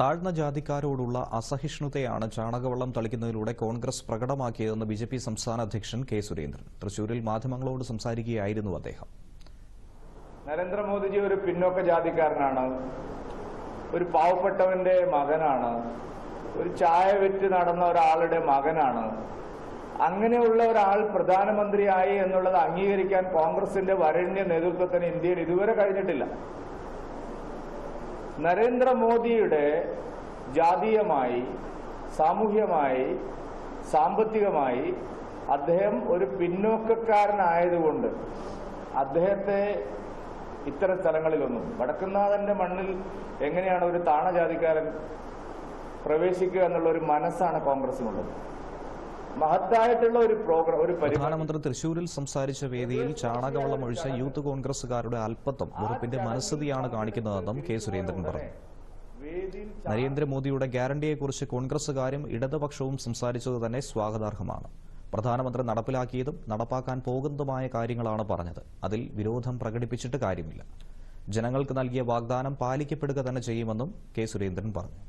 താഴ്ന്ന ജാതിക്കാരോടുള്ള അസഹിഷ്ണുതയാണ് ചാണകവെള്ളം തളിക്കുന്നതിലൂടെ കോൺഗ്രസ് പ്രകടമാക്കിയതെന്ന് ബി ജെ പി സംസ്ഥാന അധ്യക്ഷൻ കെ സുരേന്ദ്രൻ. തൃശൂരിൽ മാധ്യമങ്ങളോട് സംസാരിക്കുകയായിരുന്നു അദ്ദേഹം. നരേന്ദ്രമോദിജി ഒരു പിന്നോക്ക ജാതിക്കാരനാണ്. ഒരു പാവപ്പെട്ടവന്റെ മകനാണ്. ഒരു ചായ വിറ്റ് നടന്ന ഒരാളുടെ മകനാണ്. അങ്ങനെയുള്ള ഒരാൾ പ്രധാനമന്ത്രിയായി എന്നുള്ളത് അംഗീകരിക്കാൻ കോൺഗ്രസിന്റെ വരണ്യ നേതൃത്വത്തിന് ഇന്ത്യയിൽ ഇതുവരെ കഴിഞ്ഞിട്ടില്ല. നരേന്ദ്രമോദിയുടെ ജാതീയമായി സാമൂഹ്യമായി സാമ്പത്തികമായി അദ്ദേഹം ഒരു പിന്നോക്കക്കാരനായതുകൊണ്ട് അദ്ദേഹത്തെ ഇത്തരം സ്ഥലങ്ങളിലൊന്നും വടക്കുന്നാഥന്റെ മണ്ണിൽ എങ്ങനെയാണ് ഒരു താണജാതിക്കാരൻ പ്രവേശിക്കുക എന്നുള്ള ഒരു മനസ്സാണ് കോൺഗ്രസിനുള്ളത്. മഹത്തായിട്ടുള്ള ഒരു പ്രോഗ്രാം ഒരു പ്രധാനമന്ത്രി തൃശൂരിൽ സംസാരിച്ച വേദിയിൽ ചാണകവെള്ളം ഒഴിച്ച യൂത്ത് കോൺഗ്രസുകാരുടെ അല്പത്വം വെറുപ്പിന്റെ മനസ്ഥിതിയാണ് കാണിക്കുന്നതെന്നും കെ സുരേന്ദ്രൻ പറഞ്ഞു. നരേന്ദ്രമോദിയുടെ ഗ്യാരണ്ടിയെക്കുറിച്ച് കോൺഗ്രസുകാരും ഇടതുപക്ഷവും സംസാരിച്ചത് തന്നെ സ്വാഗതാർഹമാണ്. പ്രധാനമന്ത്രി നടപ്പിലാക്കിയതും നടപ്പാക്കാൻ പോകുന്നതുമായ കാര്യങ്ങളാണ് പറഞ്ഞത്. അതിൽ വിരോധം പ്രകടിപ്പിച്ചിട്ട് കാര്യമില്ല. ജനങ്ങൾക്ക് നൽകിയ വാഗ്ദാനം പാലിക്കപ്പെടുക തന്നെ ചെയ്യുമെന്നും കെ സുരേന്ദ്രൻ പറഞ്ഞു.